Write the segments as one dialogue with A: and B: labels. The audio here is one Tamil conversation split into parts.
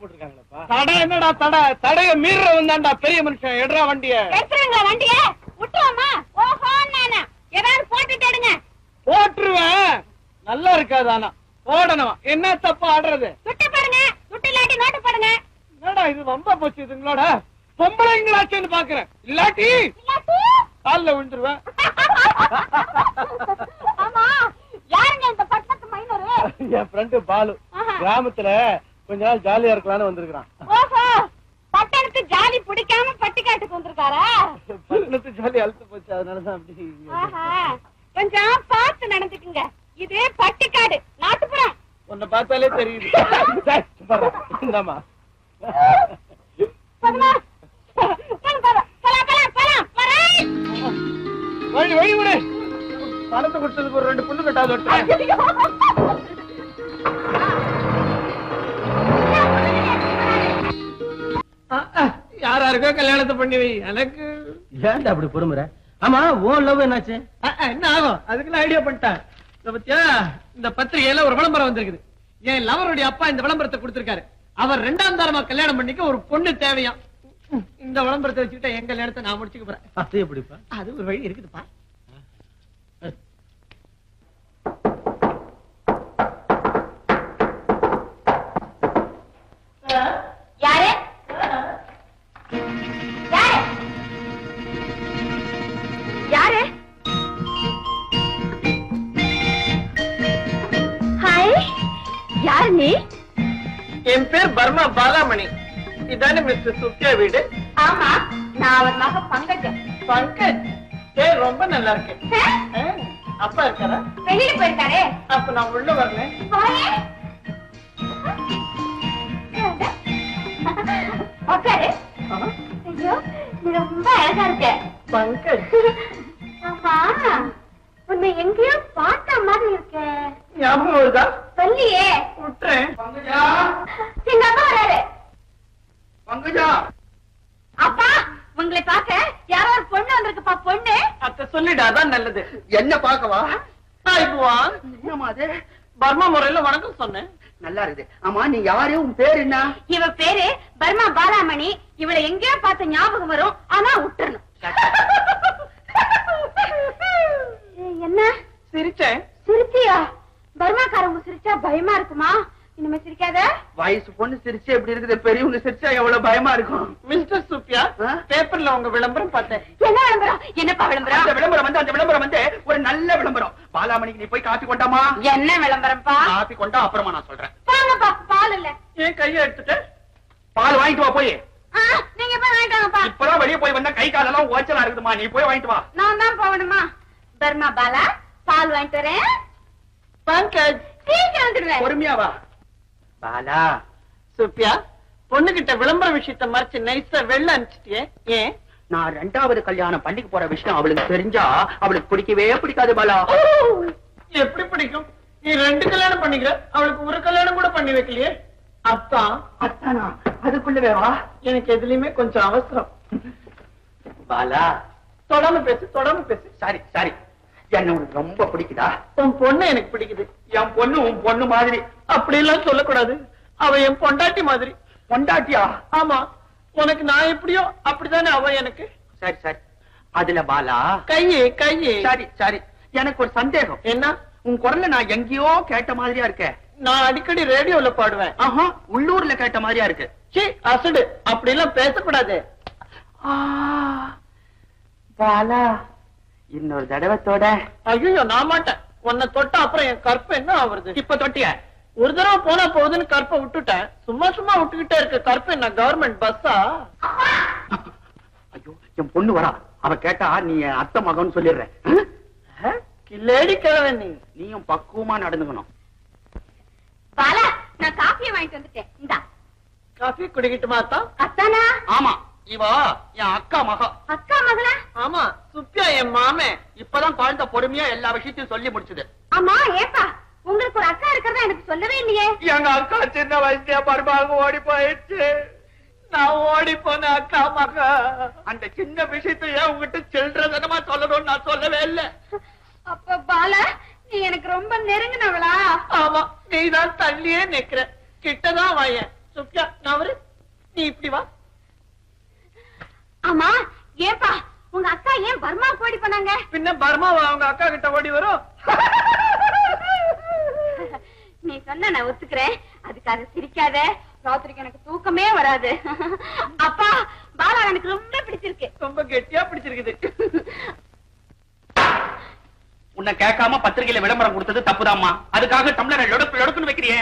A: போட்டிருக்காங்களப்பா. தடை என்னடா தடை? தடைய மீறவன் தான்டா பெரிய மனுஷன் எடுறா வண்டிய.
B: எடுத்துருங்களா வண்டிய? விட்டுவாமா ஓஹோ நானா. ஏதாவது போட்டுட்டு எடுங்க
A: போட்டுருவேன். நல்லா இருக்காது ஆனா. போடணும்? என்ன தப்பு ஆடுறது?
B: சுட்டு பாருங்க சுட்டு இல்லாட்டி நோட்டு போடுங்க.
A: என்னடா இது? ரொம்ப போச்சு இதுங்களோட. பொம்பளைங்களாச்சேன்னு பாக்குறேன். இல்லாட்டி
B: இல்லாட்டி?
A: கால்ல விழுந்துருவேன்.
B: ஆமா. யாருங்க இந்த பட்டத்து மைனரு
A: என் ஃப்ரெண்டு பாலு. கிராமத்துல கொஞ்ச நாள் ஜாலியா இருக்கலாம்னு வந்திருக்கான்
B: ஓஹோ பட்டணத்து ஜாலி பிடிக்காம பட்டிக்காட்டுக்கு வந்திருக்காரா?
A: பட்டணத்து ஜாலி அழுத்து போச்சு அதனாலதான் அப்படி
B: கொஞ்சம் பார்த்து நடந்துக்குங்க. இது பட்டிக்காடு நாட்டுப்புறம்.
A: உன்னை பார்த்தாலே தெரியுது.
B: வரேன்.
A: வழி வழி விடு. பணத்தை கொடுத்ததுக்கு ஒரு ரெண்டு புல்லு கட்டாது யார் யாருக்கோ கல்யாணத்தை பண்ணி வை. எனக்கு
C: ஏன்டா அப்படி பொறுமுற? ஆமா உன் லவ் என்னாச்சு?
A: என்ன ஆகும்? அதுக்குள்ள ஐடியா பண்ணிட்டேன். பத்தியா? இந்த பத்திரிகையில ஒரு விளம்பரம் வந்திருக்குது. என் லவருடைய அப்பா இந்த விளம்பரத்தை கொடுத்திருக்காரு. அவர் ரெண்டாம் தரமா கல்யாணம் பண்ணிக்க ஒரு பொண்ணு தேவையாம். இந்த விளம்பரத்தை வச்சுக்கிட்ட என் கல்யாணத்தை நான் முடிச்சுக்க போறேன்.
C: அது எப்படிப்பா?
A: அது ஒரு வழி இருக்குதுப்பா.
B: நீ?
A: என் பேர் பர்மா பாலாமணி. இதானே மிஸ்டர் சுக்கியா வீடு?
B: ஆமா நான் அவர் மக பங்கஜம்
A: பங்கஜ்? பேர் ரொம்ப நல்லா இருக்கு. ஆ, அப்பா இருக்காரா?
B: வெளியில போயிருக்காரே.
A: அப்ப நான் உள்ள
B: ஐயோ நீ ரொம்ப அழகா இருக்க.
A: பங்கஜ்?
B: ஆமா. உன்னை எங்கேயோ பார்த்த மாதிரி இருக்க.
A: ஞாபகம் வருதா?
B: சொல்லியே.
A: விட்டுறேன். பங்கஜா.
B: எங்க அப்பா வராரு.
A: பங்கஜா.
B: அப்பா உங்களை பார்க்க யாரோ ஒரு பொண்ணு வந்திருக்குப்பா பொண்ணு.
A: அத்த சொல்லிடு அதான் நல்லது.
D: என்ன பாக்கவா
A: தாய்புவான்
D: என்னம்மா அது?
A: பர்மா முறையில வணக்கம் சொன்னேன்.
D: நல்லா இருக்குது. ஆமா நீ யாரு? உன் பேர் என்ன?
B: இவ பேரு பர்மா பாலாமணி. இவளை எங்கேயோ பார்த்த ஞாபகம் வரும். ஆனா விட்டுறணும் ஏய், என்ன
A: சிரிச்சேன்
B: சிரிச்சியா பர்மாக்காரவங்க சிரிச்சா பயமா இருக்குமா இனிமே சிரிக்காத
D: வயசு பொண்ணு சிரிச்சு எப்படி இருக்குது? பெரியவங்க சிரிச்சா எவ்வளவு பயமா இருக்கும்?
A: மிஸ்டர் சுப்பியா? பேப்பர்ல உங்க விளம்பரம் பார்த்தேன்.
B: என்ன விளம்பரம்? என்னப்பா
D: அந்த
B: விளம்பரம்
D: விளம்பரம் வந்து அந்த விளம்பரம் வந்து ஒரு நல்ல விளம்பரம். பாலாமணிக்கு நீ போய் காப்பி கொண்டாமா?
B: என்ன விளம்பரம்ப்பா?
D: காப்பி கொண்டா அப்புறமா நான் சொல்றேன்.
B: வாங்கப்பா பால் இல்ல.
A: ஏன் கையை எடுத்துட்டு?
D: பால் வாங்கிட்டு வா போய்.
B: ஆ, நீங்க போய் வாங்கிட்டு வாங்கப்பா.
D: இப்பதான் வெளியே போய் வந்தா கை காலெல்லாம் ஓச்சலா இருக்குதுமா நீ போய் வாங்கிட்டு வா.
B: நான் தான் போகணுமா? பர்மா பாலா பால் வாங்கிட்டு வரேன்.
A: பங்கஜ்
B: சீக்கிரம் வந்துடுவேன்
D: பொறுமையா வா. பாலா.
A: சுப்பியா பொண்ணுகிட்ட விளம்பர விஷயத்த மறைச்சு நைஸா வெளில அனுப்பிச்சிட்டியே. ஏன்?
D: நான் ரெண்டாவது கல்யாணம் பண்ணிக்கு போற விஷயம் அவளுக்கு தெரிஞ்சா அவளுக்கு பிடிக்கவே பிடிக்காது பாலா.
A: எப்படி பிடிக்கும்? நீ ரெண்டு கல்யாணம் பண்ணிக்கிற அவளுக்கு ஒரு கல்யாணம் கூட பண்ணி வைக்கலையே. அப்பா
D: அத்தானா? அதுக்குள்ளவே வா
A: எனக்கு எதுலயுமே கொஞ்சம் அவசரம்.
D: பாலா.
A: தொடர்ந்து பேசு தொடர்ந்து பேசு.
D: Sorry sorry. என்ன உனக்கு ரொம்ப பிடிக்குதா?
A: உன் பொண்ணு எனக்கு பிடிக்குது.
D: என் பொண்ணு உன் பொண்ணு மாதிரி.
A: அப்படி எல்லாம் சொல்லக்கூடாது. அவ என் பொண்டாட்டி மாதிரி.
D: பொண்டாட்டியா?
A: ஆமா. உனக்கு நான் எப்படியோ அப்படித்தானே அவ எனக்கு.
D: சரி சரி. அதுல பாலா.
A: கையே கையே.
D: சரி சரி. எனக்கு ஒரு சந்தேகம்.
A: என்ன?
D: உன் குரல்ல நான் எங்கேயோ கேட்ட மாதிரியா இருக்க?
A: நான் அடிக்கடி ரேடியோல பாடுவேன்.
D: ஆஹா உள்ளூர்ல கேட்ட மாதிரியா இருக்கு.
A: சீ அசடு. அப்படி எல்லாம் பேசக்கூடாது.
D: ஆ, பாலா. இன்னொரு தடவத்தோட
A: ஐயோ நான் மாட்டேன். உன்னை தொட்டா அப்புறம் என் கற்பை என்ன ஆவறது?
D: இப்ப தொட்டிய.
A: ஒரு தடவை போனா போகுதுன்னு கற்பை விட்டுட்டேன். சும்மா சும்மா விட்டுக்கிட்டே இருக்க. கற்பை என்ன கவர்மெண்ட் பஸ்ஸா
D: ஐயோ என் பொண்ணு வரா. அவ கேட்டா நீ அத்தை மகன் சொல்லிடுறேன்
A: கில்லேடி கிழவன் நீ.
D: நீயும் பக்குவமா நடந்துக்கணும்.
B: பாலா நான் காஃபியை வாங்கிட்டு வந்துட்டேன். இந்தா.
A: காஃபி குடிக்கிட்டுமா தான்
B: அத்தானா?
D: ஆமா. இவா என் அக்கா மகா.
B: அக்கா மகளா?
A: ஆமா சுப்பியா என் மாமே.
D: இப்பதான் குழந்தை பொறுமையா எல்லா விஷயத்தையும் சொல்லி முடிச்சது.
B: ஆமா ஏப்பா உங்களுக்கு ஒரு அக்கா இருக்கிறதா எனக்கு சொல்லவே இல்லையே.
A: எங்க அக்கா சின்ன வயசுல மருமக ஓடி போயிடுச்சு. நான் ஓடி போன அக்கா மக. அந்த சின்ன விஷயத்தை ஏன் உங்ககிட்ட சில்றதனமா சொல்லணும்னு நான் சொல்லவே இல்லை.
B: அப்ப பாலா நீ எனக்கு ரொம்ப நெருங்கினவளா?
A: ஆமா நீதான் தள்ளியே நிக்கிற. கிட்டதான் வாயேன் சுப்பியா நவரு நீ இப்படி வா.
B: ஆமா ஏப்பா உங்க அக்கா ஏன் பர்மா போடி பண்ணாங்க
A: பின்ன பர்மாவா அவங்க அக்கா கிட்ட ஓடி வரும்?
B: நீ சொன்ன நான் ஒத்துக்கிறேன். அதுக்காக சிரிக்காத. ராத்திரிக்கு எனக்கு தூக்கமே வராது. அப்பா பாலா எனக்கு ரொம்ப பிடிச்சிருக்கு.
A: ரொம்ப கெட்டியா பிடிச்சிருக்குது.
D: உன்னை கேட்காம பத்திரிகையில விளம்பரம் கொடுத்தது தப்புதாம்மா. அதுக்காக டம்ளரை லொடுக்கு லொடுக்குன்னு வைக்கிறியே.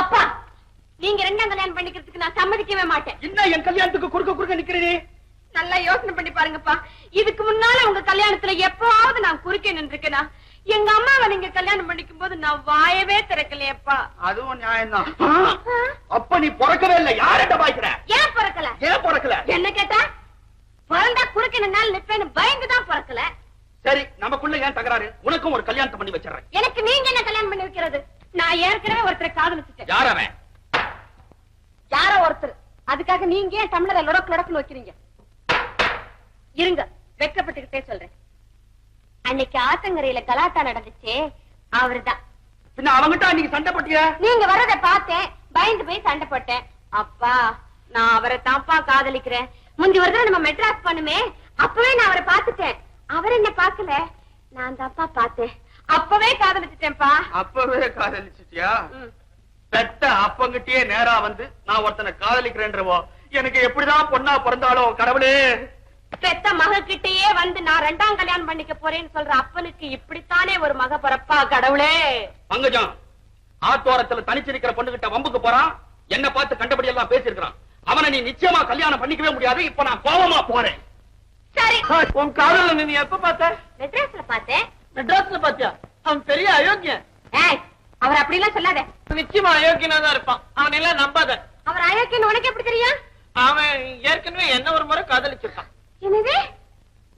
B: அப்பா நீங்க ரெண்டாம் கல்யாணம் பண்ணிக்கிறதுக்கு நான் சம்மதிக்கவே மாட்டேன்.
A: என்ன என் கல்யாணத்துக்கு குறுக்க குறுக்க நிக்கிறீ
B: நல்லா யோசனை பண்ணி பாருங்கப்பா. இதுக்கு முன்னால உங்க கல்யாணத்துல எப்பவாவது நான் குறுக்கே நின்றுக்கேனா எங்க அம்மாவை நீங்க கல்யாணம் பண்ணிக்கும் போது நான் வாயவே திறக்கலையப்பா.
D: அதுவும் நியாயம்தான். அப்ப நீ பிறக்கவே இல்லை. யார்கிட்ட பாய்க்கிற?
B: ஏன் பிறக்கல?
D: ஏன் பிறக்கல?
B: என்ன கேட்டா? பிறந்தா குறுக்க நின்னால நிப்பேன்னு பயந்துதான் பிறக்கல.
D: சரி நமக்குள்ள ஏன் தகராறு? உனக்கும் ஒரு கல்யாணத்தை பண்ணி வச்சிடறேன்.
B: எனக்கு நீங்க என்ன கல்யாணம் பண்ணி வைக்கிறது? நான் ஏற்கனவே ஒருத்தரை காதலிச்சுட்டேன்.
D: யார் அவன்?
B: யாரோ ஒருத்தர். அதுக்காக நீங்க ஏன் டம்ளரை லொடக்கு லொடக்குன்னு வைக்கிறீங்க? இருங்க வெட்கப்பட்டுக்கிட்டே சொல்றேன். அன்னைக்கு ஆத்தங்கரையில கலாட்டா நடந்துச்சே அவர்தான்.
D: பின்ன அவங்கிட்ட அன்னைக்கு சண்டை போட்டிய?
B: நீங்க வர்றத பார்த்தேன் பயந்து போய் சண்டை போட்டேன். அப்பா நான் அவரை தான்ப்பா காதலிக்கிறேன். முந்தி ஒரு தடவை நம்ம மெட்ராஸ் பண்ணுமே அப்பவே நான் அவரை பார்த்துட்டேன். அவர் என்ன பார்க்கல. நான் தான்ப்பா பார்த்தேன். அப்பவே காதலிச்சிட்டேன்ப்பா.
D: அப்பவே காதலிச்சிட்டியா. பெத்த அப்பங்கிட்டயே நேரா வந்து நான் ஒருத்தனை காதலிக்கிறேன்றவோ எனக்கு எப்படிதான் பொண்ணா பிறந்தாலும் கடவுளே.
B: பெத்த மகக்கிட்டயே வந்து நான் ரெண்டாம் கல்யாணம் பண்ணிக்க போறேன்னு சொல்ற அப்பனுக்கு இப்படித்தானே ஒரு மக பிறப்பா கடவுளே?
D: பங்கஜம் ஆத்தோரத்துல தனிச்சிருக்கிற பொண்ணுகிட்ட வம்புக்கு போறான் என்ன பார்த்து கண்டபடி எல்லாம் பேசியிருக்கிறான். அவனை நீ நிச்சயமா கல்யாணம் பண்ணிக்கவே முடியாது இப்ப நான் கோவமா போறேன்.
B: சரி.
A: உன் காதல நீ எப்ப பார்த்த?
B: மெட்ராஸ்ல பார்த்தேன்.
A: மெட்ராஸ்ல பாத்தியா அவன் பெரிய அயோக்கியன்.
B: அவர் அப்படிலாம் சொல்லாத.
A: நிச்சயமா அயோக்கியனா தான் இருப்பான். அவன் எல்லாம் நம்பாத.
B: அவர் அயோக்கியன்னு உனக்கு எப்படி தெரியும்?
A: அவன் ஏற்கனவே என்ன ஒரு முறை காதலிச்சிருக்கான்.
B: என்னது?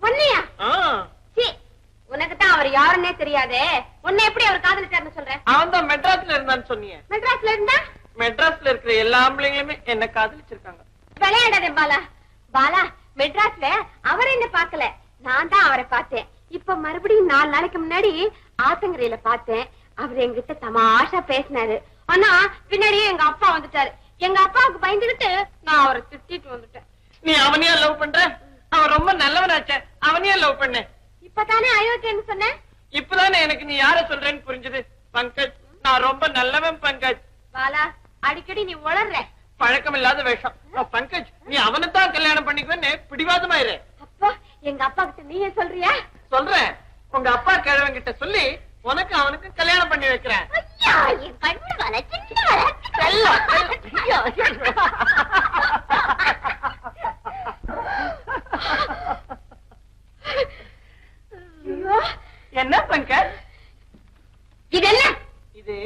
B: உன்னையா? உனக்கு தான் அவர் யாருன்னே தெரியாதே. உன்னை எப்படி அவர் காதலிச்சாருன்னு சொல்ற?
A: அவன் தான் மெட்ராஸ்ல இருந்தான்னு சொன்னீங்க
B: மெட்ராஸ்ல இருந்தா?
A: மெட்ராஸ்ல இருக்கிற எல்லா ஆம்பளைங்களுமே என்ன காதலிச்சிருக்காங்க.
B: விளையாடாதே பாலா. பாலா மெட்ராஸ்ல அவர் என்ன பார்க்கல. நான் தான் அவரை பார்த்தேன். இப்ப மறுபடியும் நாலு நாளைக்கு முன்னாடி ஆத்தங்கரையில பார்த்தேன். அவர் என்கிட்ட தமாஷா பேசினாரு. ஆனா பின்னாடியே எங்க அப்பா வந்துட்டாரு. எங்க அப்பாவுக்கு பயந்துகிட்டு நான் அவரை திட்டிட்டு வந்துட்டேன்.
A: நீ அவனையே லவ் பண்ற? அவன் ரொம்ப நல்லவனாச்சே. அவனையே லவ் பண்ண.
B: இப்பதானே அயோக்கியன்னு சொன்னேன்?
A: இப்பதானே எனக்கு நீ யார சொல்றேன்னு புரிஞ்சுது? பங்கஜ் நான் ரொம்ப நல்லவன் பங்கஜ்.
B: பாலா அடிக்கடி நீ உளர்ற.
A: பழக்கம் இல்லாத வேஷம் பங்கஜ் நீ அவனைத்தான் கல்யாணம் பண்ணிக்குவேன்னு பிடிவாதமாயிரு.
B: அப்போ எங்க அப்பா கிட்ட நீயே சொல்றியா?
A: சொல்றேன். உங்க அப்பா கிழவன் கிட்ட சொல்லி உனக்கு அவனுக்கு கல்யாணம் பண்ணி வைக்கிறேன். என்ன பங்கஜ்?
B: இது என்ன?
A: இது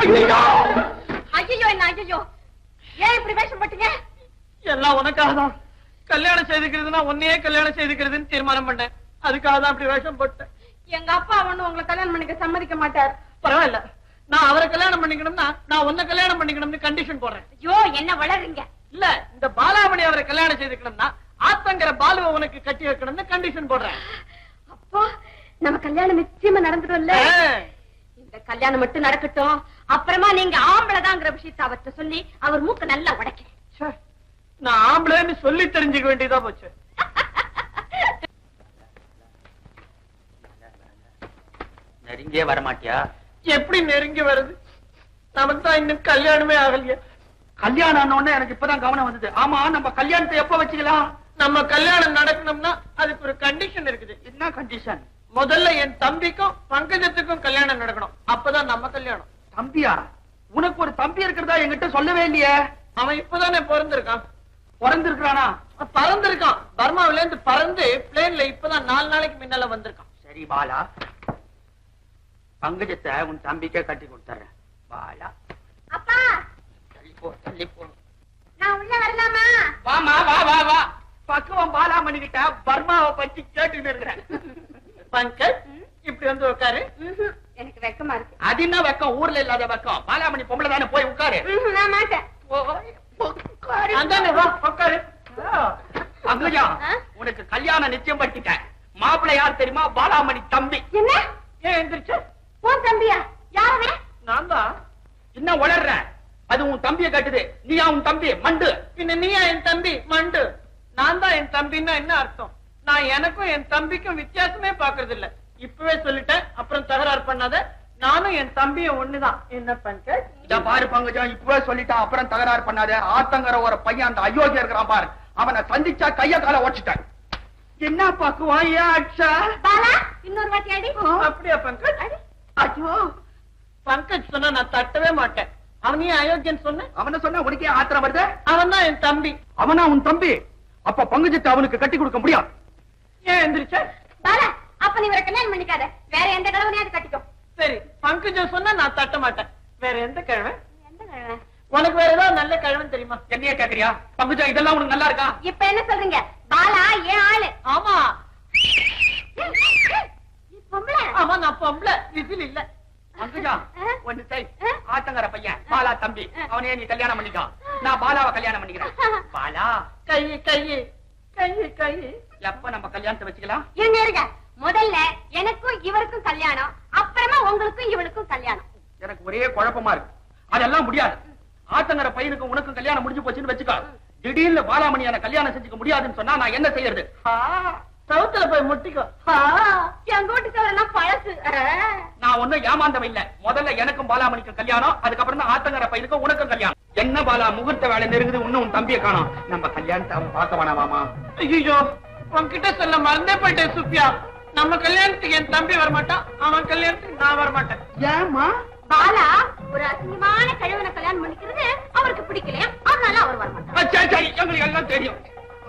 B: ஐயோ என்ன ஐயோ ஏன் இப்படி வேஷம் போட்டீங்க?
A: எல்லாம் உனக்காக தான். கல்யாணம் செய்துக்கிறதுனா உன்னையே கல்யாணம் செய்துக்கிறதுன்னு தீர்மானம் பண்ணேன். அதுக்காக தான் அப்படி வேஷம் போட்டேன்.
B: எங்க அப்பா ஒண்ணு உங்களை கல்யாணம் பண்ணிக்க சம்மதிக்க மாட்டார்.
A: பரவாயில்ல. நான் அவரை கல்யாணம் பண்ணிக்கணும்னா நான் உன்னை கல்யாணம் பண்ணிக்கணும்னு கண்டிஷன் போடுறேன்.
B: ஐயோ என்ன வளருங்க.
A: இல்ல இந்த பாலாமணி அவரை கல்யாணம் செய்துக்கணும்னா ஆத்தங்கிற பாலுவை உனக்கு கட்டி வைக்கணும்னு கண்டிஷன் போடுறேன்.
B: அப்போ நம்ம கல்யாணம் நிச்சயமா நடந்துடும்ல. இந்த கல்யாணம் மட்டும் நடக்கட்டும். அப்புறமா நீங்க ஆம்பளைதாங்கிற விஷயத்தை அவர்கிட்ட சொல்லி அவர் மூக்க நல்லா உடைக்க
A: ச்சே, நான் ஆம்பளைன்னு சொல்லி தெரிஞ்சுக்க வேண்டியதா போச்சு.
D: நெருங்கியே வரமாட்டியா?
A: எப்படி நெருங்கி வருது? நமக்கு தான் இன்னும் கல்யாணமே ஆகலையே.
D: கல்யாணம் ஆன உடனே எனக்கு இப்பதான் கவனம் வந்தது. ஆமா நம்ம கல்யாணத்தை எப்ப வச்சுக்கலாம்?
A: நம்ம கல்யாணம் நடக்கணும்னா அதுக்கு ஒரு கண்டிஷன் இருக்குது.
D: என்ன கண்டிஷன்
A: முதல்ல என் தம்பிக்கும் பங்கஜத்துக்கும் கல்யாணம் நடக்கணும். அப்பதான் நம்ம கல்யாணம்.
D: தம்பியா? உனக்கு ஒரு தம்பி இருக்கிறதா என்கிட்ட சொல்லவே இல்லையே.
A: அவன் இப்பதானே பிறந்திருக்கான்.
D: பிறந்திருக்கிறானா?
A: பறந்திருக்கான். பர்மாவில இருந்து பறந்து பிளேன்ல இப்பதான் நாலு நாளைக்கு முன்னால வந்திருக்கான்.
D: சரி பாலா. பங்குஜத்தை உன் தம்பிக்கே கட்டி கொடுத்துறேன். பாலா
B: அப்பா!
D: தள்ளி போ தள்ளி போ.
B: நான் உள்ள வரலாமா?
D: வாமா வா வா வா. பக்குவம் பாலாமணி கிட்ட பர்மாவை பத்தி கேட்டுட்டு இருக்கிறேன்.
A: பங்கஜ் இப்படி வந்து உட்காரு.
B: எனக்கு வெக்கமா இருக்கு.
D: அது என்ன வெக்கம்? ஊர்ல இல்லாத வெக்கம். பாலாமணி பொம்பளை தானே போய் உட்காரு
B: நான் மாட்டேன்.
D: உட்காரு.
A: அந்தானே வா உட்காரு
D: பங்குஜா? உனக்கு கல்யாணம் நிச்சயம் படுத்திட்டேன் மாப்பிள்ளை யார் தெரியுமா? பாலாமணி தம்பி.
B: என்ன?
A: ஏன் எந்திரிச்ச?
B: உன் தம்பியா. யாரவே
A: நான் தான்
D: என்ன உளர்ற? அது உன் தம்பிய கட்டுது. நீயா உன் தம்பி? மண்டு.
A: பின்ன நீயா என் தம்பி? மண்டு. நான் தான் என் தம்பின்னா என்ன அர்த்தம்? நான் எனக்கும் என் தம்பிக்கும் வித்தியாசமே பாக்குறது இல்ல இப்பவே சொல்லிட்டேன். அப்புறம் தகராறு பண்ணாத. நானும் என் தம்பியும் ஒண்ணுதான். என்ன பங்கஜ்
D: இத பாரு பங்குஜா. இப்பவே சொல்லிட்டான் அப்புறம் தகராறு பண்ணாத. ஆத்தங்கர ஒரு பையன் அந்த அயோக்கிய இருக்கிறான் பாரு. அவனை சந்திச்சா கைய கால ஓடிச்சிட்டான். என்ன பக்குவான் ஏன் அச்சா
B: பாலா இன்னொரு வாட்டி அடி.
A: அப்படியா பங்கஜ்?
D: ஐயோ
A: பங்கஜ் சொன்னா நான் தட்டவே மாட்டேன். அவனையே அயோக்கியன் சொன்ன?
D: அவனை சொன்னா உனக்கே ஆத்திரம் வருது?
A: அவன் தான் என் தம்பி.
D: அவனா உன் தம்பி? அப்ப பங்குஜத்தை அவனுக்கு கட்டி கொடுக்க முடியாது.
A: ஏன் எந்திரிச்ச?
B: பாலா அப்ப நீ இவரை கல்யாணம் பண்ணிக்காத. வேற எந்த கிழவனையாவது கட்டிக்கோ.
A: சரி பங்கஜம் சொன்னா நான் தட்ட மாட்டேன். வேற எந்த கிழமை
B: எந்த கிழமை
A: உனக்கு வேற ஏதாவது நல்ல கிழவன் தெரியுமா?
D: என்னைய கேக்குறியா? பங்குஜா இதெல்லாம் உனக்கு நல்லா இருக்கா?
B: இப்ப என்ன சொல்றீங்க? பாலா ஏன் ஆளு?
A: ஆமா. ஆமா நான் பொம்பளை. விசில் இல்ல.
D: பங்குஜா
B: ஆ?
D: ஒண்ணு செய்.
B: ஆ?
D: ஆத்தங்கர பையன் பாலா தம்பி.
B: ஆ.
D: அவனையே நீ கல்யாணம் பண்ணிக்கோ. நான் பாலாவை கல்யாணம் பண்ணிக்கிறேன். பாலா?
A: கை கை கை கை.
D: எப்ப நம்ம கல்யாணத்தை வச்சுக்கலாம்?
B: இருங்க இருங்க. முதல்ல எனக்கும் இவருக்கும் கல்யாணம் அப்புறமா உங்களுக்கும் இவளுக்கும் கல்யாணம்.
D: எனக்கு ஒரே குழப்பமா இருக்கு. அதெல்லாம் முடியாது. ஆத்தங்கர பையனுக்கும் உனக்கும் கல்யாணம் முடிஞ்சு போச்சுன்னு வச்சுக்கோ. திடீர்னு பாலாமணி கல்யாணம் செஞ்சுக்க முடியாதுன்னு சொன்னா நான் என்ன செய்யறது?
A: சவுத்துல போய் முட்டிக்கோ.
B: ஆ, எங்க வீட்டு சவரெல்லாம் பழசு.
D: நான் ஒண்ணும் ஏமாந்தவன் இல்ல. முதல்ல எனக்கும் பாலாமணிக்கும் கல்யாணம் அதுக்கப்புறம் தான் ஆத்தங்கர பையனுக்கும் உனக்கும் கல்யாணம். என்ன பாலா முகூர்த்த வேலை நெருங்குது இன்னும் உன் தம்பியை காணோம். நம்ம கல்யாணத்தை அவன் பார்க்க வேணாமாமா?
A: ஐயோ உன்கிட்ட சொல்ல மறந்தே போயிட்டேன் சுப்பியா நம்ம கல்யாணத்துக்கு என் தம்பி வரமாட்டான் அவன் கல்யாணத்துக்கு நான் வரமாட்டேன்.
D: ஏமா
B: பாலா ஒரு அசிங்கமான கழுவனை கல்யாணம் பண்ணிக்கிறது அவருக்கு பிடிக்கலையா? அதனால அவர் வரமாட்டார்.
D: சரி சரி எங்களுக்கு எல்லாம் தெரியும்.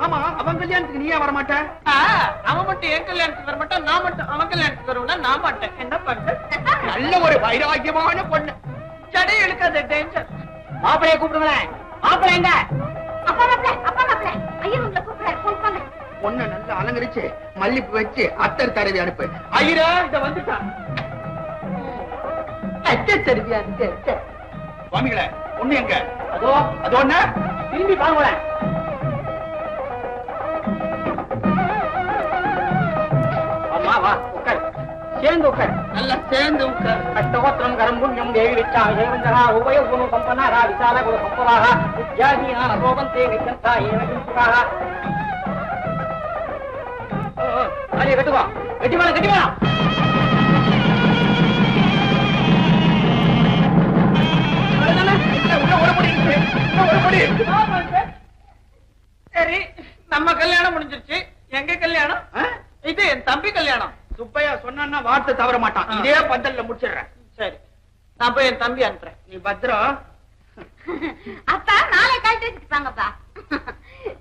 D: ஆமா அவன் கல்யாணத்துக்கு நீயே வரமாட்ட?
A: ஆ, அவன் மட்டும் என் கல்யாணத்துக்கு வரமாட்டான் நான் மட்டும் அவன் கல்யாணத்துக்கு வருவேன்னா நான் மாட்டேன். என்ன பண்ற
D: நல்ல ஒரு வைராக்கியமான பொண்ணு.
A: சடை இழுக்காத டேஞ்சர்
D: மாப்பிளைய கூப்பிடுங்களேன். மாப்பிள்ளை எங்க?
B: அப்பா மாப்பிள அப்பா மாப்பிள. ஐயர் உங்களை கூப்பிடாரு போன் பண்ண
D: பொண்ணு நல்லா அலங்கரிச்சு மல்லிப்பு வச்சு அத்தர் தடவி அனுப்பு. ஐயரா இத வந்துட்டான்
A: அச்ச தருவியா இருக்கு
D: சுவாமிகளே பொண்ணு எங்க? அதோ அதோ ஒண்ணு திரும்பி பாருங்களேன். சேர்ந்து உட்கார் நல்லா சேர்ந்து உட்கார் அஷ்டோத்திரம் கரம்புண்யம் தேவி விச்சா ஏவந்தரா உபய குணு கம்பனாரா விசால குணு கம்பராக வித்யாதீனா ரோபந்தே விச்சந்தா ஏவ சுகாக அரிய கட்டுவா கட்டி வேணாம் கட்டி வேணாம்
A: சரி நம்ம கல்யாணம் முடிஞ்சிருச்சு. எங்க கல்யாணம்? இது என் தம்பி கல்யாணம்.
D: சுப்பையா சொன்னா வார்த்தை தவற மாட்டான். இதே பந்தல்ல முடிச்சிடுறேன்.
A: சரி. நான் போய் என் தம்பி அனுப்புறேன்.
D: நீ பத்திரம்
B: அப்பா நாளை கழட்டி வச்சுப்பாங்கப்பா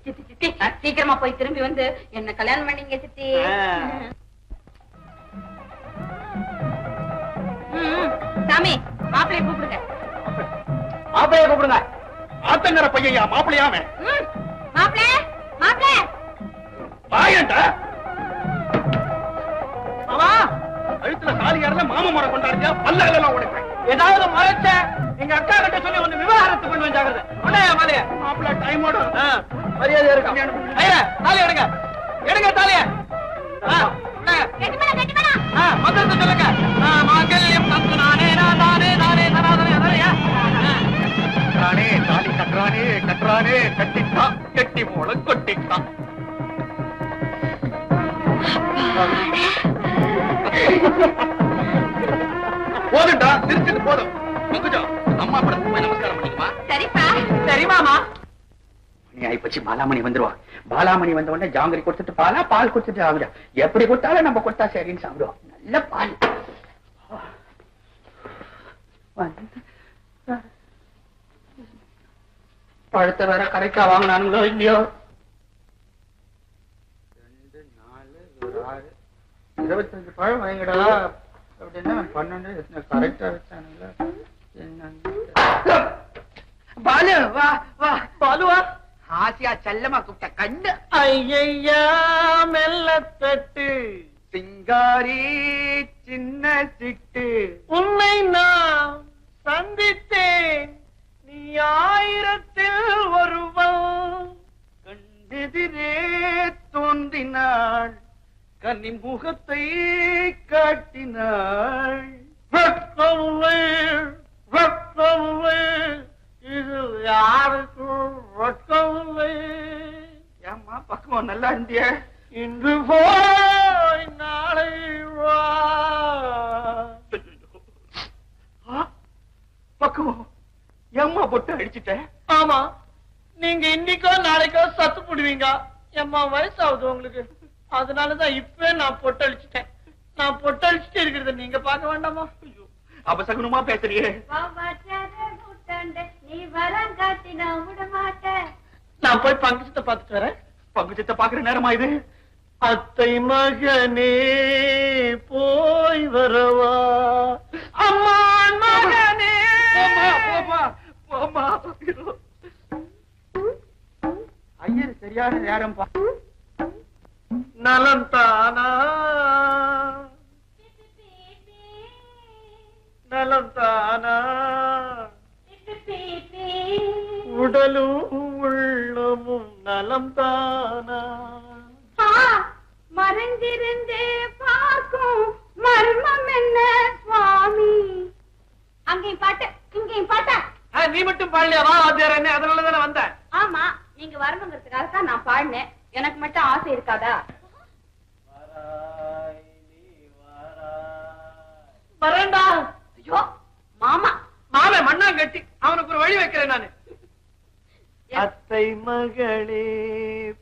B: சித்தி சித்தி. சீக்கிரமா போய் திரும்பி வந்து என்ன கல்யாணம் பண்ணீங்க சித்தி. சாமி மாப்பிள்ளைய கூப்பிடுங்க.
D: மாப்பிளைய கூப்பிடுங்க. ஆத்தங்கர பையன் மாப்பிளையாம
B: ம், மாப்பிள்ளை மாப்பிள்ளை.
D: வாயண்டா.
A: மாமா
D: கழுத்துல தாலி ஏறல மாமா முறை கொண்டாடுறியா? பல்ல எல்லாம் உடைப்பேன்.
A: ஏதாவது மறைச்ச எங்க அக்கா கிட்ட சொல்லி ஒண்ணு விவாகரத்து பண்ணுவேன் ஜாகிரதை உடனே மாலைய
D: மாப்பிள்ள டைமோட
A: மரியாதை இருக்கு. ஐயா தாலி எடுங்க. எடுங்க தாலிய. மந்திரத்தை சொல்லுங்க. மாங்கல்யம் தந்து நானே நானே நானே நானே நானே
D: கட்டுறானே தாலி கட்டுறானே கட்டுறானே கட்டிட்டான் கட்டி போல கொட்டிட்டான் போதும்டா சிரிச்சது போதும். கொஞ்சம் அம்மா படத்துக்கு போய் நமஸ்காரம் பண்ணிக்குமா?
B: சரிப்பா.
A: சரி மாமா.
D: மணி ஆயிப்போச்சு பாலாமணி வந்துருவா. பாலாமணி வந்த உடனே ஜாங்கிரி கொடுத்துட்டு பாலா பால் கொடுத்துட்டு ஆகுதா எப்படி கொடுத்தாலும் நம்ம கொடுத்தா சரின்னு சாப்பிடுவோம். நல்ல பால். பழத்தை வேற கரைக்கா வாங்கினானுங்களோ இல்லையோ ரெண்டு நாலு ஒரு ஆறு இருபத்தஞ்சு பழம் வாங்கிடா அப்படின்னா பன்னெண்டு கரெக்டா வச்சானுங்களா பாலு வா வா.
A: பாலுவா?
D: ஆசியா செல்லமா கூப்பிட்ட கண்ணு.
A: ஐயா மெல்ல தட்டு.
D: சிங்காரி சின்ன சிட்டு.
A: உன்னை நான் சந்தித்தேன். நீ ஆயிரத்தில் ஒருவன்
D: கன்னி முகத்தை காட்டினாள்.
A: வெட்கமில்லை வெட்கமில்லை. இது யாருக்கும் வெட்கமில்லை.
D: ஏம்மா பக்குவம் நல்லா இருந்திய
A: இன்று போய் நாளை வா.
D: ஆ, பக்குவம். ஏம்மா பொட்டு அடிச்சுட்டேன்
A: ஆமா நீங்க இன்னைக்கோ நாளைக்கோ சத்து போடுவீங்க. எம்மா வயசாகுது உங்களுக்கு. அதனாலதான் இப்பவே நான் பொட்டழிச்சிட்டேன் நான் பொட்டழிச்சிட்டு இருக்கிறத நீங்க பார்க்க வேண்டாமா?
D: அபசகுனமா பேசுறியே?
B: நீ வரம் காட்டி நான் விட மாட்டேன்
A: நான் போய் பங்கஜத்தை பார்த்துட்டு வரேன்.
D: பங்கு சித்த பாக்குற நேரமா இது?
A: அத்தை மகனே போய் வரவா? அம்மா மகனே!
D: போமா போமா போமா ஐயர் சரியான நேரம் பா
A: నలంతానా அத்தை மகளே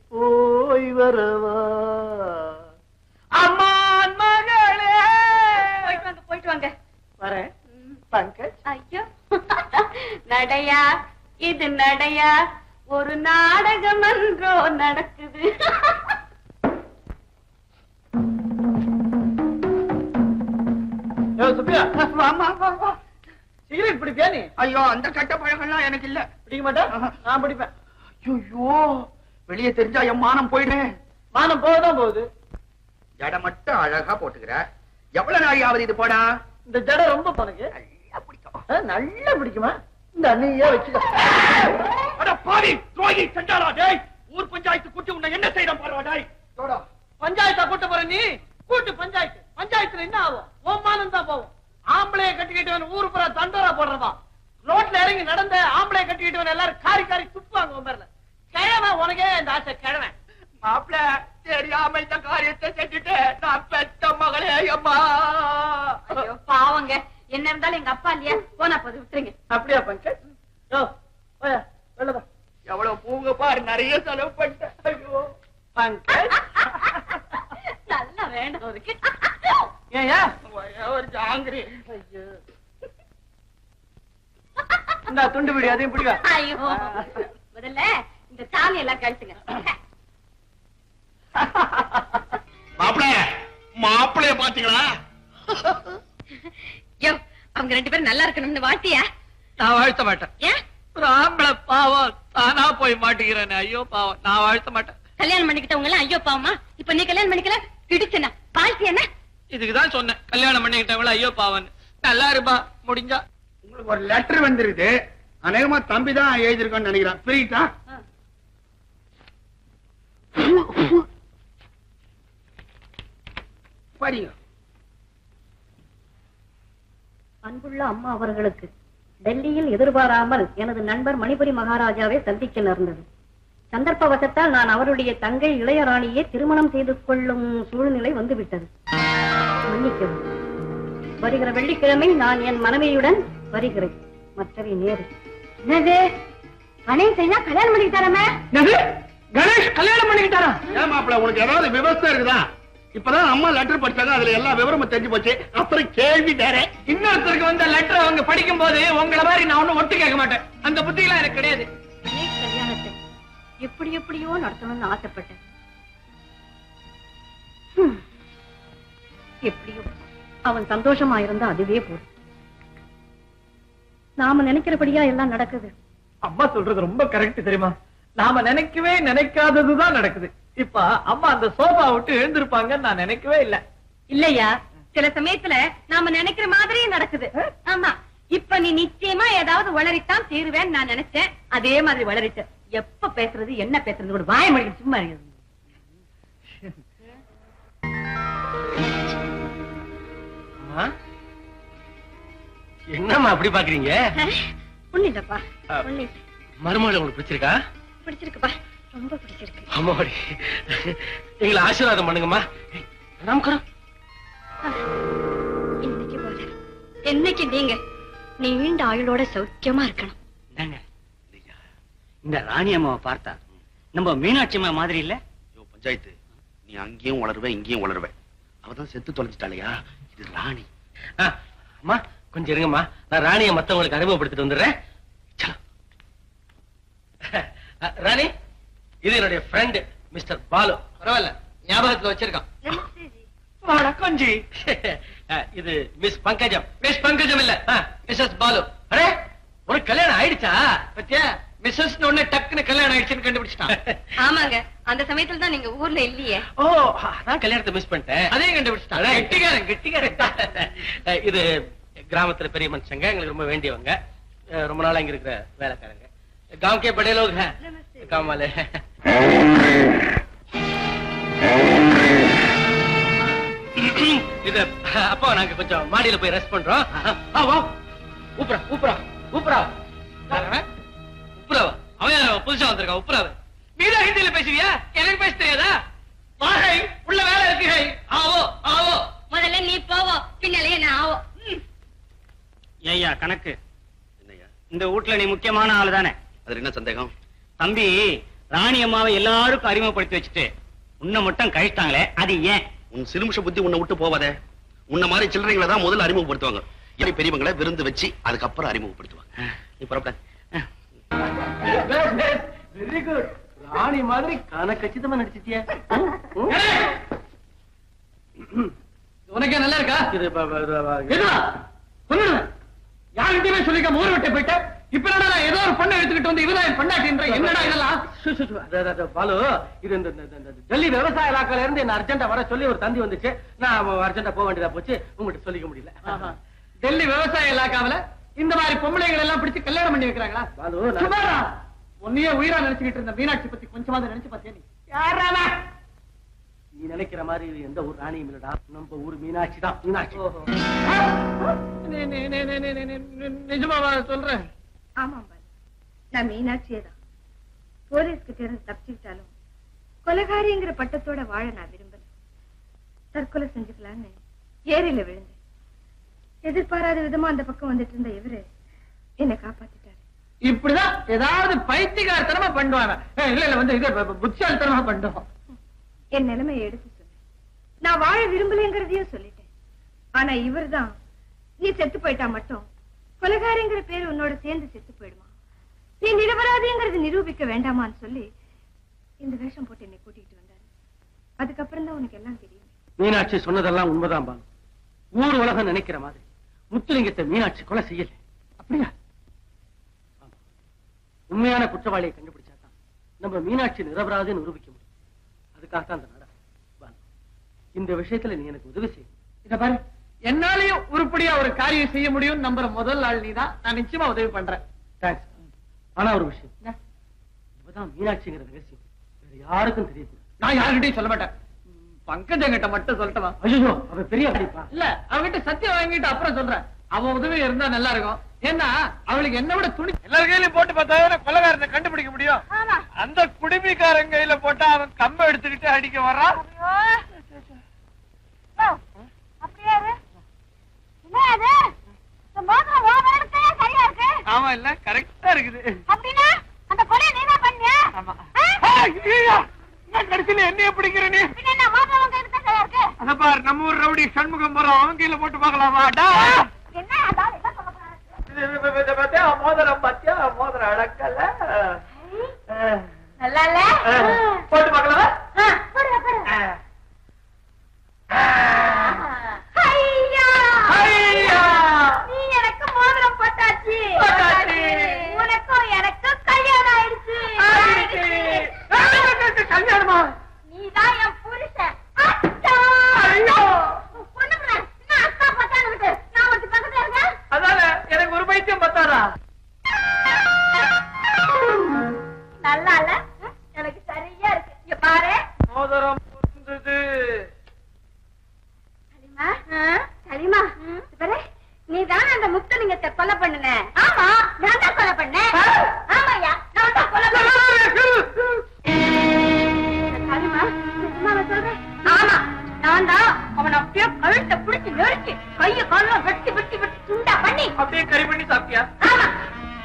A: போய் வரவா? அம்மான் மகளே!
B: போயிட்டு வாங்க போயிட்டு வாங்க.
A: வரேன். பங்கஜ்?
B: ஐயோ. நடையா? இது நடையா? ஒரு நாடகம் என்றோ நடக்குது.
A: சுப்பியா
D: வாமா வா வா.
A: சிகரெட் பிடிப்பியா நீ
D: ஐயோ அந்த கட்ட பழகம்லாம் எனக்கு இல்ல.
A: பிடிக்க மாட்டேன் நான் பிடிப்பேன்.
D: ஐயோ வெளியே தெரிஞ்சா என் மானம் போயிடுறேன்
A: மானம் போகதான் போகுது.
D: ஜடை மட்டும் அழகா போட்டுக்கிற. எவ்வளவு நாள் ஆகுது இது போடா?
A: இந்த ஜடை ரொம்ப உனக்கு
D: நல்லா பிடிக்கும்.
A: நல்லா பிடிக்குமா? இந்த அண்ணியா வச்சுக்க.
D: பாவி துரோகி செஞ்சாரா டேய்? ஊர் பஞ்சாயத்து கூட்டி உன்னை என்ன செய்யறோம் பாருவா டேய்?
A: பஞ்சாயத்தா கூட்ட போற நீ? கூட்டு பஞ்சாயத்து. பஞ்சாயத்துல என்ன ஆகும்? ஓமானம் தான் போகும். ஆம்பளைய கட்டிக்கிட்டவன் ஊரு புறா தண்டோரா போடுறதா ரோட்ல இறங்கி நடந்த ஆம்பளைய கட்டிக்கிட்டவன் எல்லாரும் காரி காரி துப்புவாங்க உன் பேர்ல. கிழமை உனக்கே இந்த ஆசை கிழமை
D: மாப்பிள தெரியாம இந்த காரியத்தை செஞ்சுட்டு நான் பெத்த மகளே அம்மா.
B: ஐயோ பாவங்க. என்ன இருந்தாலும் எங்க அப்பா இல்லையா? போனா போது விட்டுருங்க.
A: அப்படியா பங்கஜ்
D: எவ்வளவு பூங்க பாரு நிறைய செலவு பண்ணிட்டேன். ஐயோ.
A: பங்கஜ்
B: நல்லா வேண்டாம் அதுக்கு
A: ஏன் ஏன்
D: ஒரே ஒரு ஜாங்கிரி.
A: ஐயோ. இந்த துண்டு பிடி அதையும் பிடிக்க
B: ஐயோ. முதல்ல இந்த சாமி எல்லாம் கழிச்சுங்க.
D: மாப்பிள மாப்பிளைய பாத்தீங்களா?
B: யோ அவங்க ரெண்டு பேரும் நல்லா இருக்கணும்னு வாழ்த்தியா?
A: நான் வாழ்த்த மாட்டேன்.
B: ஏன்?
A: ஒரு ஆம்பளை பாவம் தானா போய் மாட்டிக்கிறேன். ஐயோ பாவம் நான் வாழ்த்த மாட்டேன்.
B: கல்யாணம் பண்ணிக்கிட்டவங்க எல்லாம் ஐயோ பாவமா? இப்ப நீ கல்யாணம் பண்ணிக்கல? பிடிச்சனா வாழ்த்தி என்ன
A: இதுக்குதான் சொன்னேன். கல்யாணம் பண்ணிக்கிட்டவங்கள ஐயோ பாவன்னு நல்லா இருப்பா முடிஞ்சா.
D: உங்களுக்கு ஒரு லெட்டர் வந்திருக்குது. அநேகமா தம்பி தான் எழுதிருக்கோன்னு நினைக்கிறேன். படிங்க.
E: அன்புள்ள அம்மா அவர்களுக்கு டெல்லியில் எதிர்பாராமல் எனது நண்பர் மணிபுரி மகாராஜாவை சந்திக்க நேர்ந்தது. சந்தர்ப்பவசத்தால் நான் அவருடைய தங்கை இளையராணியை திருமணம் செய்து கொள்ளும் சூழ்நிலை வந்துவிட்டது. மன்னிக்கவும். வருகிற வெள்ளிக்கிழமை நான் என் மனைவியுடன் வருகிறேன். மற்றவை நேரு.
B: என்னது? கணேஷ் செய்யா கல்யாணம் பண்ணிக்கிட்டாரமே?
A: கணேஷ் கல்யாணம் பண்ணிக்கிட்டாரா?
D: ஏன் மாப்பிள உனக்கு ஏதாவது விவசாயம் இருக்குதா? இப்பதான் அம்மா லெட்டர் படிச்சாங்க அதுல எல்லா விவரமும் தெரிஞ்சு போச்சு. அப்புறம் கேள்வி வேற.
A: இன்னொருத்தருக்கு வந்த லெட்டர் அவங்க படிக்கும் போது உங்களை மாதிரி நான் ஒண்ணும் ஒட்டு கேட்க மாட்டேன். அந்த புத்தி எல்லாம் எனக்கு கிடையாது.
E: எப்படி எப்படியோ நடத்தணும்னு ஆசைப்பட்டேன். எப்படியோ. அவன் சந்தோஷமா இருந்தா அதுவே போதும். நாம நினைக்கிறபடியா எல்லாம் நடக்குது.
A: அம்மா சொல்றது ரொம்ப கரெக்ட் தெரியுமா? நாம நினைக்கவே நினைக்காததுதான் நடக்குது. இப்ப அம்மா அந்த சோபா விட்டு எழுந்திருப்பாங்கன்னு நான் நினைக்கவே இல்ல.
B: இல்லையா? சில சமயத்துல நாம நினைக்கிற மாதிரியே நடக்குது. ஆமா. இப்ப நீ நிச்சயமா ஏதாவது வளரித்தான் தீருவேன்னு நான் நினைச்சேன். அதே மாதிரி வளரிட்ட எப்ப பேசுறது என்ன பேசுறது கூட வாய மொழி சும்மா இருக்குது
C: அம்மா என்னம்மா அப்படி பாக்குறீங்க?
E: ஒண்ணு இல்லப்பா
C: ஆ.
E: ஒண்ணு
C: மருமகளை உங்களுக்கு பிடிச்சிருக்கா?
E: பிடிச்சிருக்குப்பா ரொம்ப பிடிச்சிருக்கு.
C: அம்மாடி எங்களை ஆசீர்வாதம் பண்ணுங்கம்மா. நமக்கரம்
E: இன்னைக்கு போல. என்னைக்கு நீங்க நீண்ட ஆயுளோட சௌக்கியமா இருக்கணும்.
D: இந்த ராணி அம்மாவை பார்த்தா நம்ம மீனாட்சி அம்மா மாதிரி இல்ல?
F: யோ பஞ்சாயத்து நீ அங்கேயும் வளருவ இங்கேயும் வளருவ அவதான் செத்து தொலைஞ்சிட்டாளையா? இது ராணி.
C: அம்மா கொஞ்சம் இருங்கம்மா. நான் ராணியை மத்தவங்களுக்கு அறிமுகப்படுத்திட்டு வந்துடுறேன். ராணி இது என்னுடைய ஃப்ரெண்ட் மிஸ்டர் பாலு. பரவாயில்ல ஞாபகத்துல வச்சிருக்கான். வணக்கம் ஜி அஹ், இது மிஸ் பங்கஜம். மிஸ் பங்கஜம் இல்ல. மிஸ்ஸஸ் பாலு. அடே ஒரு கல்யாணம் ஆயிடுச்சா? பத்தியா? மிஸ்ஸஸ் உடனே டக்குன்னு கல்யாணம் ஆயிடுச்சுன்னு கண்டுபிடிச்சிட்டான்
B: ஆமாங்க அந்த சமயத்துல தான் நீங்க ஊர்ல இல்லையே
C: ஓ நான் கல்யாணத்தை மிஸ் பண்ணிட்டேன் அதையும் கண்டுபிடிச்சிட்டான் கெட்டிக்காரன் கெட்டிக்காரன் அஹ், இது கிராமத்துல பெரிய மனுஷங்க எங்களுக்கு ரொம்ப வேண்டியவங்க அஹ், ரொம்ப நாளா இங்க இருக்கிற வேலைக்காரங்க गांव के बड़े लोग हैं काम वाले இது அப்பா நாங்க கொஞ்சம் மாடியில போய் ரெஸ்ட் பண்றோம் ஆ, வா. ஊப்புறா ஊப்புறா ஊப்புறா உப்புராவா அவன்? புதுசா வந்திருக்கான் உப்புராவ நீதான் ஹிந்தியில பேசுவியா? எனக்கு பேச தெரியாதா? வாகை உள்ள வேலை இருக்கு ஹை. ஆவோ ஆவோ.
B: முதல்ல நீ போவோ. பின்னாலே நான் ஆவோ.
D: ஏய்யா கணக்கு.
F: என்னய்யா
D: இந்த நீ முக்கியமான ஆளு தானே?
F: அதுல என்ன சந்தேகம்?
D: தம்பி ராணி அம்மாவை எல்லாருக்கும் அறிமுகப்படுத்தி வச்சுட்டு உன்னை மட்டும் கழிச்சிட்டாங்களே அது ஏன்?
F: உன் சிலுமிஷ புத்தி உன்னை விட்டு போவாதே. உன்ன மாதிரி சில்லறைங்களை தான் முதல்ல அறிமுகப்படுத்துவாங்க. பெரியவங்களை விருந்து வச்சு அதுக்கப்புறம் அறிமுகப்படுத்துவாங்க. நீ புறப்பட.
C: வெரி குட் ராணி மாதிரி கன கச்சிதமா நடிச்சிட்டியா
A: உனக்கே நல்லா இருக்கா?
C: இது
A: சொல்லுங்க யார்கிட்டயுமே சொல்லிக்க ஊர் விட்டு போயிட்ட. இப்ப என்னடா ஏதோ ஒரு பொண்ணை எடுத்துக்கிட்டு வந்து இவதான் பொண்டாட்டின்ற என்னடா இதெல்லாம்?
C: பாலு இது இந்த டெல்லி விவசாய இலாக்கால இருந்து என்ன அர்ஜென்டா வர சொல்லி ஒரு தந்தி வந்துச்சு. நான் அர்ஜென்டா போக வேண்டியதா போச்சு. உங்ககிட்ட சொல்லிக்க முடியல.
A: டெல்லி விவசாய இலாக்காவில இந்த மாதிரி பொம்பளைங்களை எல்லாம் பிடிச்சு கல்யாணம் பண்ணி வைக்கிறாங்களா? சும்மாடா. உன்னையே உயிரா நினைச்சுக்கிட்டு இருந்த மீனாட்சி பத்தி கொஞ்சமாவது நினைச்சு பாத்தியா நீ? யாராவா
C: நீ நினைக்கிற மாதிரி எந்த ஊர் ராணியும் இல்லடா. நம்ம ஊர் மீனாட்சி தான் மீனாட்சி.
A: நீ- நீ- நீ- நீ- நீ- நீ- நீ- நிஜமாவா சொல்றேன்?
B: ஆமாம் பாரு நான் மீனாட்சியே தான். போலீஸ் கிட்ட இருந்து தப்பிச்சுக்கிட்டாலும் கொலகாரிங்கிற பட்டத்தோட வாழ நான் விரும்பல. தற்கொலை செஞ்சுக்கலான்னு ஏரியில விழுந்தேன். எதிர்பாராத விதமா அந்த பக்கம் வந்துட்டு இருந்த இவரு என்னை காப்பாத்திட்டாரு.
A: இப்படிதான் ஏதாவது பைத்தியகாரத்தனமா பண்ணுவாங்க. இல்ல இல்ல வந்து இது பண்ணுவோம்.
B: என் நிலைமையை எடுத்து சொன்னேன் நான் வாழ விரும்பலைங்கிறதையும் சொல்லிட்டேன். ஆனா இவர்தான் நீ செத்து போயிட்டா மட்டும் கொலகாரிங்கிற பேர் உன்னோட சேர்ந்து செத்து போயிடுமா? நீ நிரபராதிங்கிறது நிரூபிக்க வேண்டாமான்னு சொல்லி இந்த வேஷம் போட்டு என்னை கூட்டிட்டு வந்தாரு. அதுக்கப்புறம் தான் உனக்கு எல்லாம் தெரியும்.
C: மீனாட்சி சொன்னதெல்லாம் உண்மைதான் பாலு ஊர் உலகம் நினைக்கிற மாதிரி. முத்துலிங்கத்தை மீனாட்சி கொலை செய்யல. அப்படியா. உண்மையான குற்றவாளியை கண்டுபிடிச்சாதான் நம்ம மீனாட்சி நிரபராதி நிரூபிக்க முடியும். அதுக்காகத்தான் அந்த நாடகம். இந்த விஷயத்துல நீ எனக்கு உதவி செய்ய
A: இத பாரு. என்னாலயும் உருப்படியா ஒரு காரியம் செய்ய முடியும் நம்புற முதல் ஆள் நீதான். நான் நிச்சயமா உதவி பண்றேன்.
C: தேங்க்ஸ் ஆனா ஒரு விஷயம். இப்பதான் மீனாட்சிங்கிற ரகசியம். வேற யாருக்கும் தெரியக்கூடாது
A: நான் யாருகிட்டயும் சொல்ல மாட்டேன். பங்கஜங்கிட்ட மட்டும் சொல்லட்டுமா?
C: ஐயோ அவ பெரிய
A: இல்ல அவகிட்ட சத்தியம் வாங்கிட்டு அப்புறம் சொல்றேன். அவ உதவி இருந்தா நல்லா இருக்கும் ஏன்னா அவளுக்கு என்ன விட துணி எல்லார் கையிலயும் போட்டு பார்த்தா கொலகாரனை கண்டுபிடிக்க முடியும். அந்த குடுமிக்காரன் கையில போட்டா அவன் கம்ப எடுத்துக்கிட்டு அடிக்க வர்றான் ஆமா இல்ல கரெக்டா இருக்குது. ஆமா. ஏய், ஐயா, என்ன கடைசியில என்னைய பிடிக்கிற நீ? அத பாரு நம்ம ஊர் ரவுடி சண்முகம் போறோம் அவன் கையில போட்டு பாத்தியா, மோதிரம் பாத்தியா? மோதிரம் அடக்கல. போட்டு பார்க்கலாமா?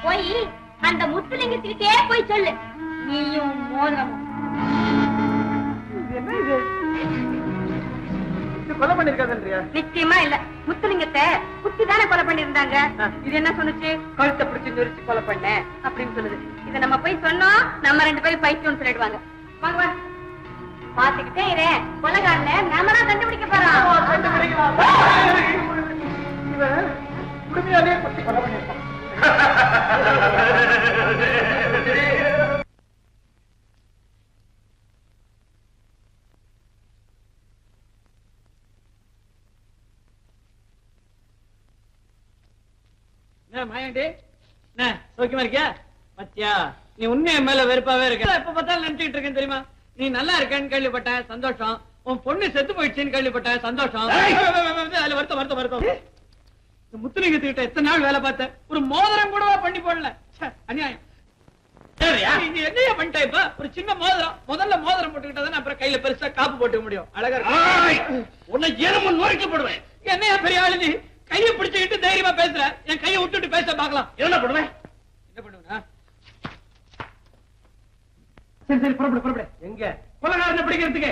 G: போய் அந்த முத்துலிங்கத்துக்கிட்டே போய் சொல்லு. நீயும் மோதிரமும்.
A: கொலை பண்ணிருக்காதுன்றியா?
B: நிச்சயமா இல்ல. முத்துலிங்கத்தை குத்தி தானே கொலை பண்ணிருந்தாங்க இது என்ன சொன்னுச்சு? கழுத்தை பிடிச்சு நெரிச்சு கொலை பண்ண அப்படின்னு சொல்லுது. இத நம்ம போய் சொன்னோம். நம்ம ரெண்டு பேரும் பைத்தியம் சொல்லிடுவாங்க. வாங்க பாத்துக்கிட்டே இரு. கொலைகாரன நாம தான் கண்டுபிடிக்க போறோம்.
A: உண்மையாலேயே குத்தி கொலை மாயாண்டி? சௌக்கியமா இருக்கியா? பத்தியா? நீ உண்மைய மேல வெறுப்பாவே இருக்க. எப்ப பார்த்தாலும் நினைச்சுட்டு இருக்கேன் தெரியுமா? நீ நல்லா இருக்கேன்னு கேள்விப்பட்டேன் சந்தோஷம். உன் பொண்ணு செத்து போயிடுச்சுன்னு கேள்விப்பட்டேன் சந்தோஷம். அதுல வருத்தம் வருத்தம் வருத்தம். இந்த முத்துலிங்கத்துக்கிட்ட எத்தனை நாள் வேலை பார்த்தேன்? ஒரு மோதிரம் கூடவா பண்ணி போடல. அநியாயம். நீ என்னையா பண்ணிட்ட இப்ப? ஒரு சின்ன மோதிரம். முதல்ல மோதிரம் போட்டுக்கிட்டா அப்புறம் கையில பெருசா காப்பு போட்டுக்க முடியும். அழகா இருக்கு
D: உன்னை ஏனமோ நோய்க்கப்படுவேன்
A: என்னையா பெரிய ஆளு நீ? கையை பிடிச்சுக்கிட்டு தைரியமா பேசுற. என் கையை விட்டுட்டு பேச பார்க்கலாம்.
D: என்ன பண்ணுவேன்?
A: என்ன பண்ணுவா சரி சரி புறப்படு புறப்படு.
C: எங்க?
A: கொலகாரனை பிடிக்கிறதுக்கு.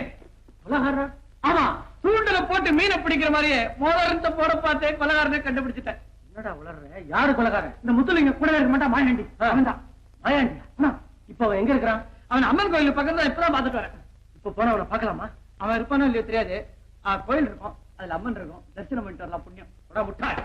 C: கொலகாரா
A: ஆமா. தூண்டல போட்டு மீனை பிடிக்கிற மாதிரியே மோதிரத்தை போட பார்த்தேன் கொலகாரனை கண்டுபிடிச்சிட்டேன்.
C: என்னடா உளர்ற? யாரு கொலகாரன்?
A: இந்த முத்துலிங்க கூட இருக்க மாட்டான் மாயாண்டி. அவன்தான்
C: மாயாண்டியா இப்ப அவன் எங்க இருக்கிறான்?
A: அவன் அம்மன் கோயில் பக்கத்துல இப்பதான் பாத்துட்டு வரேன்.
C: இப்ப போன அவனை பார்க்கலாமா?
A: அவன் இருப்பானோ இல்லையோ தெரியாது. கோயில் இருக்கும். அதுல அம்மன் இருக்கும். தரிசனம் பண்ணிட்டு வரலாம் புண்ணியம்.
C: போடா முட்டாள்